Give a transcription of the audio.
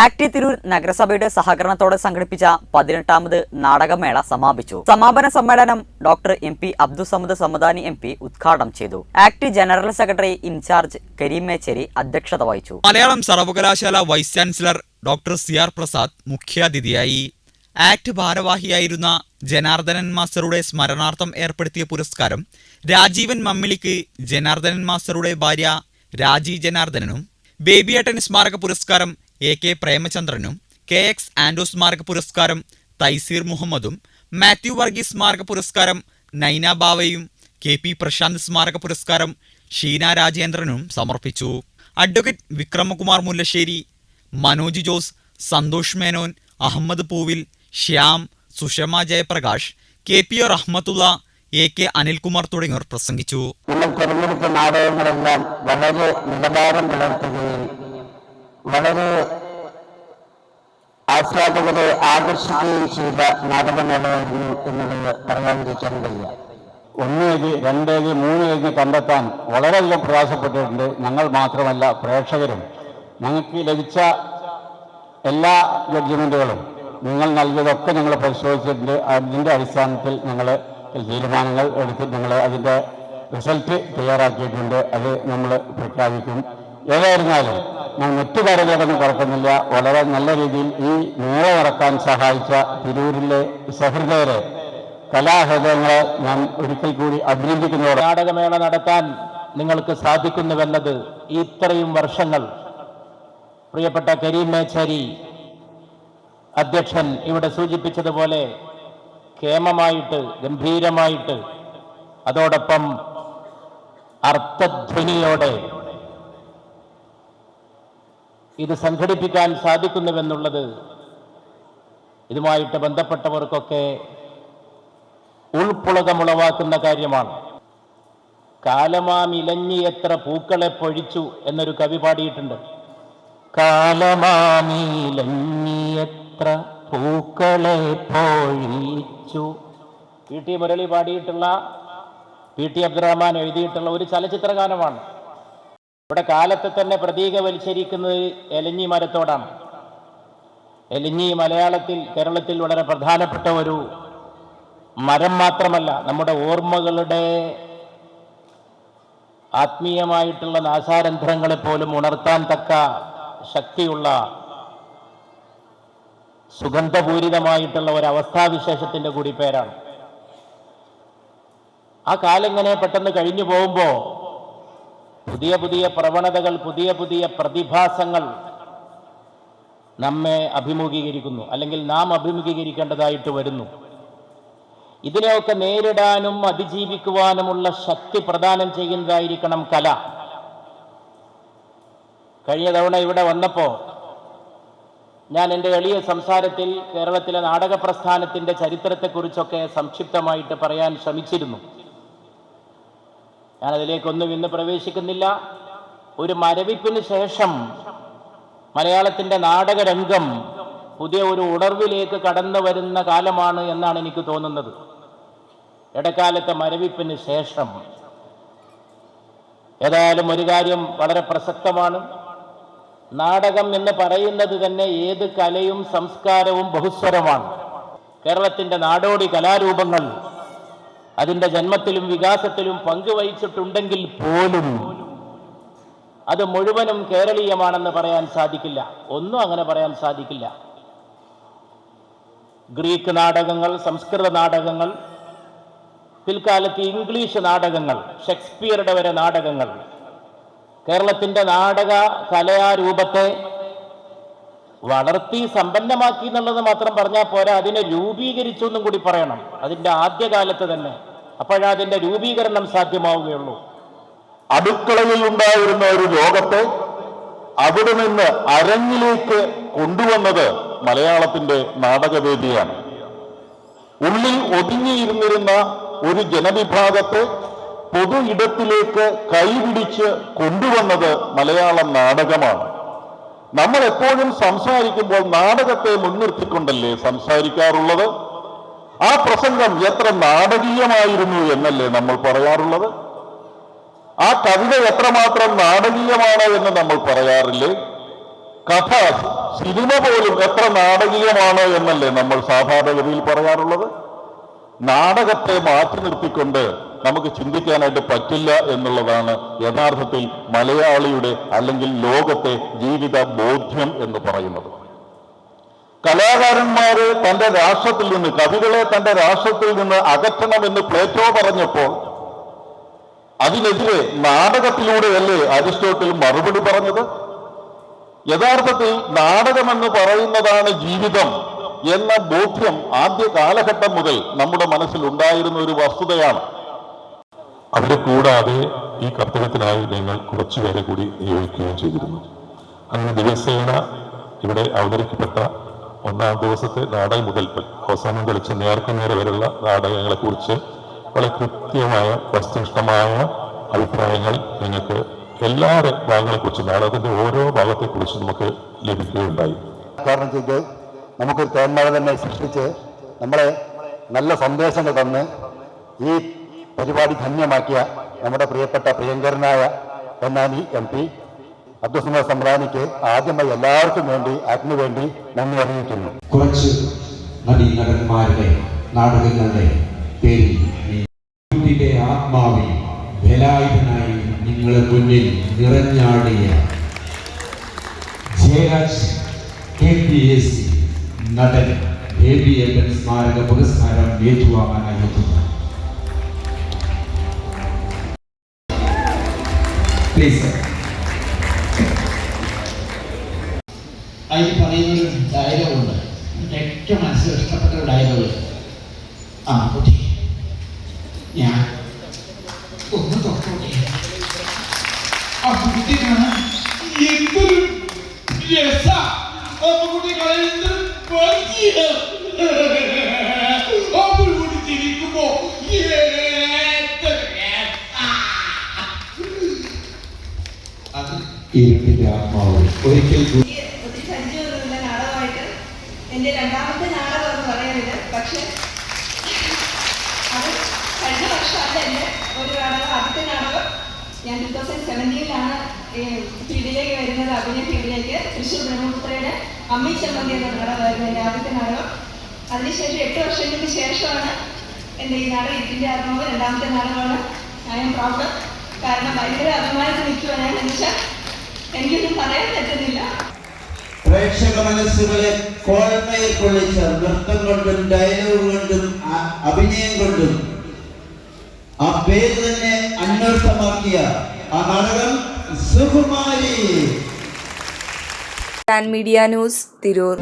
ആക്ടി തിരൂർ നഗരസഭയുടെ സഹകരണത്തോടെ സംഘടിപ്പിച്ച പതിനെട്ടാമത് നാടകമേള സമാപിച്ചു. സമാപന സമ്മേളനം doctor M P Abdussamad Samadani M P ഉദ്ഘാടനം ചെയ്തു. ആക്ടി general secretary in-charge Kareem Mecheri അധ്യക്ഷത വഹിച്ചു. മലയാളം സർവകലാശാല vice chancellor doctor C R Prasad മുഖ്യാതിഥിയായി. ആക്ട് ഭാരവാഹിയായിരുന്ന ജനാർദ്ദനൻ മാസ്റ്ററുടെ സ്മരണാർത്ഥം ഏർപ്പെടുത്തിയ പുരസ്കാരം രാജീവൻ മമ്മിളിക്ക് ജനാർദ്ദനൻ മാസ്റ്ററുടെ ഭാര്യ രാജി ജനാർദ്ദനനും ബേബിയേട്ടൻ സ്മാരക പുരസ്കാരം എ കെ പ്രേമചന്ദ്രനും കെ എക്സ് ആൻഡോ സ്മാരക പുരസ്കാരം തൈസീർ മുഹമ്മദും മാത്യു വർഗീസ് സ്മാരക പുരസ്കാരം നൈന ബാവയും കെ പി പ്രശാന്ത് സ്മാരക പുരസ്കാരം ഷീന രാജേന്ദ്രനും സമർപ്പിച്ചു. Advocate Vikramakumar Mullassery Manoj Jose Santhosh Menon Ahammed Poovil Shyam Sushama Jayaprakash K P O Rahmathulla A K Anilkumar തുടങ്ങിയവർ പ്രസംഗിച്ചു. നാടകങ്ങളെല്ലാം വളരെ നിലവാരം പുലർത്തുകയും വളരെ ആസ്വാദകരെ ആകർഷിക്കുകയും ചെയ്ത നാടകമേളയായിരുന്നു എന്നുള്ളത് പറയാതിരിക്കാൻ വയ്യ. ഒന്നേക്ക് രണ്ടേക്ക് രണ്ട് എഴുതി മൂന്ന് എഴുതി കണ്ടെത്താൻ വളരെയധികം പ്രയാസപ്പെട്ടിട്ടുണ്ട്. ഞങ്ങൾ മാത്രമല്ല പ്രേക്ഷകരും. ഞങ്ങൾക്ക് ലഭിച്ച എല്ലാ ജഡ്ജ്മെന്റുകളും നിങ്ങൾ നൽകിയതൊക്കെ ഞങ്ങൾ പരിശോധിച്ചിട്ടുണ്ട്. അതിന്റെ അടിസ്ഥാനത്തിൽ ഞങ്ങൾ തീരുമാനങ്ങൾ എടുത്ത് ഞങ്ങൾ അതിന്റെ റിസൾട്ട് തയ്യാറാക്കിയിട്ടുണ്ട്. അത് നമ്മൾ പ്രഖ്യാപിക്കും. ഏതായിരുന്നാലും ഞാൻ നെറ്റ് കാര്യങ്ങളൊന്നും കുഴപ്പമില്ല വളരെ നല്ല രീതിയിൽ ഈ മേള നടക്കാൻ സഹായിച്ച തിരൂരിലെ സഹൃദയരെ കലാഹൃദയങ്ങളെ ഞാൻ ഒരിക്കൽ കൂടി അഭിനന്ദിക്കുന്നു നാടകമേള നടത്താൻ നിങ്ങൾക്ക് സാധിക്കുന്നുവെന്നത് ഇത്രയും വർഷങ്ങൾ പ്രിയപ്പെട്ട കരീം മേച്ചേരി അധ്യക്ഷൻ ഇവിടെ സൂചിപ്പിച്ചതുപോലെ ക്ഷേമമായിട്ട് ഗംഭീരമായിട്ട് അതോടൊപ്പം അർത്ഥധ്വനിയോടെ ഇത് സംഘടിപ്പിക്കാൻ സാധിക്കുന്നുവെന്നുള്ളത് ഇതുമായിട്ട് ബന്ധപ്പെട്ടവർക്കൊക്കെ ഉൾപ്പുളകമുളവാക്കുന്ന കാര്യമാണ്. കാലമാമിലഞ്ഞി എത്ര പൂക്കളെ പൊഴിച്ചു എന്നൊരു കവി പാടിയിട്ടുണ്ട്. കാലമാമിലഞ്ഞി എത്ര പൂക്കളെ പൊഴിച്ചു. പി ടി മുരളി പാടിയിട്ടുള്ള പി ടി അബ്ദുറഹ്മാൻ എഴുതിയിട്ടുള്ള ഒരു ചലച്ചിത്ര ഗാനമാണ് ഇവിടെ കാലത്തെ തന്നെ പ്രതീകവൽക്കരിക്കുന്നത് എലഞ്ഞി മരത്തോടാണ്. എലിഞ്ഞി മലയാളത്തിൽ കേരളത്തിൽ വളരെ പ്രധാനപ്പെട്ട ഒരു മരം മാത്രമല്ല നമ്മുടെ ഓർമ്മകളുടെ ആത്മീയമായിട്ടുള്ള നാസാരന്ധ്രങ്ങളെ പോലും ഉണർത്താൻ തക്ക ശക്തിയുള്ള സുഗന്ധപൂരിതമായിട്ടുള്ള ഒരു അവസ്ഥാവിശേഷത്തിന്റെ കൂടി പേരാണ് ആ കാലിങ്ങനെ പെട്ടെന്ന് കഴിഞ്ഞു പോകുമ്പോൾ പുതിയ പുതിയ പ്രവണതകൾ പുതിയ പുതിയ പ്രതിഭാസങ്ങൾ നമ്മെ അഭിമുഖീകരിക്കുന്നു. അല്ലെങ്കിൽ നാം അഭിമുഖീകരിക്കേണ്ടതായിട്ട് വരുന്നു. ഇതിനെയൊക്കെ നേരിടാനും അതിജീവിക്കുവാനുമുള്ള ശക്തി പ്രദാനം ചെയ്യുന്നതായിരിക്കണം കല. കഴിഞ്ഞ തവണ ഇവിടെ വന്നപ്പോൾ ഞാൻ എന്റെ എളിയ സംസാരത്തിൽ കേരളത്തിലെ നാടക പ്രസ്ഥാനത്തിന്റെ ചരിത്രത്തെക്കുറിച്ചൊക്കെ സംക്ഷിപ്തമായിട്ട് പറയാൻ ശ്രമിച്ചിരുന്നു. ഞാനതിലേക്കൊന്നും ഇന്ന് പ്രവേശിക്കുന്നില്ല. ഒരു മരവിപ്പിന് ശേഷം മലയാളത്തിന്റെ നാടകരംഗം പുതിയ ഒരു ഉണർവിലേക്ക് കടന്നു വരുന്ന കാലമാണ് എന്നാണ് എനിക്ക് തോന്നുന്നത്. ഇടക്കാലത്തെ മരവിപ്പിന് ശേഷം. ഏതായാലും ഒരു കാര്യം വളരെ പ്രസക്തമാണ്. നാടകം എന്ന് പറയുന്നത് തന്നെ ഏത് കലയും സംസ്കാരവും ബഹുസ്വരമാണ്. കേരളത്തിന്റെ നാടോടി കലാരൂപങ്ങൾ അതിന്റെ ജന്മത്തിലും വികാസത്തിലും പങ്കുവഹിച്ചിട്ടുണ്ടെങ്കിൽ പോലും അത് മുഴുവനും കേരളീയമാണെന്ന് പറയാൻ സാധിക്കില്ല. ഒന്നും അങ്ങനെ പറയാൻ സാധിക്കില്ല. ഗ്രീക്ക് നാടകങ്ങൾ സംസ്കൃത നാടകങ്ങൾ പിൽക്കാലത്ത് ഇംഗ്ലീഷ് നാടകങ്ങൾ ഷേക്സ്പിയറുടെ വരെ നാടകങ്ങൾ കേരളത്തിന്റെ നാടക കലാരൂപത്തെ വളർത്തി സമ്പന്നമാക്കി എന്നുള്ളത് മാത്രം പറഞ്ഞാൽ പോരാ അതിനെ രൂപീകരിച്ചു എന്നും കൂടി പറയണം. അതിന്റെ ആദ്യകാലത്ത് തന്നെ. അപ്പോഴാ രൂപീകരണം സാധ്യമാവുകയുള്ളൂ. അടുക്കളയിൽ ഉണ്ടായിരുന്ന ഒരു ലോകത്തെ അവിടെ നിന്ന് അരങ്ങിലേക്ക് കൊണ്ടുവന്നത് മലയാളത്തിന്റെ നാടകവേദിയാണ്. ഉള്ളിൽ ഒതുങ്ങിയിരുന്നിരുന്ന ഒരു ജനവിഭാഗത്തെ പൊതു ഇടത്തിലേക്ക് കൈപിടിച്ച് കൊണ്ടുവന്നത് മലയാളം നാടകമാണ്. നമ്മൾ എപ്പോഴും സംസാരിക്കുമ്പോൾ നാടകത്തെ മുൻനിർത്തിക്കൊണ്ടല്ലേ സംസാരിക്കാറുള്ളത്? ആ പ്രസംഗം എത്ര നാടകീയമായിരുന്നു എന്നല്ലേ നമ്മൾ പറയാറുള്ളത്? ആ കവിത എത്രമാത്രം നാടകീയമാണ് എന്ന് നമ്മൾ പറയാറില്ലേ? കഥ സിനിമ പോലും എത്ര നാടകീയമാണ് എന്നല്ലേ നമ്മൾ സാധാരണഗതിയിൽ പറയാറുള്ളത്? നാടകത്തെ മാറ്റി നിർത്തിക്കൊണ്ട് നമുക്ക് ചിന്തിക്കാനായിട്ട് പറ്റില്ല എന്നുള്ളതാണ് യഥാർത്ഥത്തിൽ മലയാളിയുടെ അല്ലെങ്കിൽ ലോകത്തെ ജീവിത ബോധ്യം എന്ന് പറയുന്നത്. കലാകാരന്മാരെ തന്റെ രാഷ്ട്രത്തിൽ നിന്ന് കവികളെ തന്റെ രാഷ്ട്രത്തിൽ നിന്ന് അകറ്റണമെന്ന് പ്ലേറ്റോ പറഞ്ഞപ്പോൾ അതിനെതിരെ നാടകത്തിലൂടെയല്ലേ അരിസ്റ്റോട്ടിൽ മറുപടി പറഞ്ഞത്? യഥാർത്ഥത്തിൽ നാടകമെന്ന് പറയുന്നതാണ് ജീവിതം എന്ന ബോധ്യം ആദ്യ കാലഘട്ടം മുതൽ നമ്മുടെ മനസ്സിൽ ഉണ്ടായിരുന്ന ഒരു വസ്തുതയാണ്. അവരെ കൂടാതെ ഈ കർത്തവ്യത്തിനായി ഞങ്ങൾ കുറച്ചുപേരെ കൂടി നിയോഗിക്കുകയും ചെയ്തിരുന്നു. അങ്ങനെ ദിവസേന ഇവിടെ അവതരിക്കപ്പെട്ട ഒന്നാം ദിവസത്തെ നാടകം മുതൽ അവസാനം കളിച്ച നേർക്കുനേരെ വരെയുള്ള നാടകങ്ങളെ കുറിച്ച് വളരെ കൃത്യമായ വസ്തുനിഷ്ഠമായ അഭിപ്രായങ്ങൾ ഞങ്ങൾക്ക് എല്ലാ ഭാഗങ്ങളെ കുറിച്ച് നാടകത്തിന്റെ ഓരോ ഭാഗത്തെ കുറിച്ച് നമുക്ക് ലഭിക്കുകയുണ്ടായി. കാരണം ചെയ്ത് നമുക്കൊരു തേന്മഴ തന്നെ സൃഷ്ടിച്ച് നമ്മളെ നല്ല സന്ദേശങ്ങൾ തന്ന് ഈ പരിപാടി ധന്യമാക്കിയ നമ്മുടെ പ്രിയപ്പെട്ട പ്രിയങ്കരനായ പൊന്നാനി എം പി. അബ്ദുസമദ് സംബ്രാനിക്ക് ആദ്യമായി എല്ലാവർക്കും വേണ്ടി അതിനു വേണ്ടി നന്ദി അറിയിക്കുന്നു. കുറച്ച് നടി നടന്മാരുടെ നാടകങ്ങളുടെ പേരിൽ ആത്മാവിൽ ബലായുധനായി നിങ്ങളുടെ മുന്നിൽ നിറഞ്ഞാടിയ Jayaraj K P S C നടൻ ബേബി എപ്പൻ സ്മാരക പുരസ്കാരം ഏറ്റുവാങ്ങാനായി എത്തുന്നു. പ്ലീസ് അതിൽ പറയുന്നൊരു ഡയലോഗുണ്ട് എനിക്ക് ഏറ്റവും മനസ്സിൽ ഇഷ്ടപ്പെട്ട ഒരു ഡയലോഗ് ആ കുട്ടി ഞാൻ ഒന്ന് തൊട്ടോട്ടെ. ആ കുട്ടി എന്തൊരു രസ. ആ കുട്ടികളെ എന്തൊരു ഇരുട്ടിന്റെ ആത്മാവ് ഒരിക്കൽ നാടകമായിട്ട് രണ്ടാമത്തെ ഒരു ഞാൻ അമ്മി അതിനുശേഷം എട്ട് വർഷങ്ങൾക്ക് ശേഷമാണ് എന്റെ ഈ നാടകം ഇതിന്റെ ആത്മാവ് രണ്ടാമത്തെ നാടകമാണ്. ഐ എം പ്രൗഡ് കാരണം ഭയങ്കര അഭിമാനത്തിൽ ഞാൻ എന്ന് വെച്ചാൽ എനിക്കൊന്നും പറയാൻ പറ്റുന്നില്ല. പ്രേക്ഷക മനസ്സുകളെ കോൾമയിൽ കൊള്ളിച്ച നൃത്തം കൊണ്ടും ഡയലോഗ് കൊണ്ടും അഭിനയം കൊണ്ടും. ആ പേര് തന്നെ അന്വർത്ഥമാക്കിയ ആ നാടകം സുകുമാരി. Media news Tirur.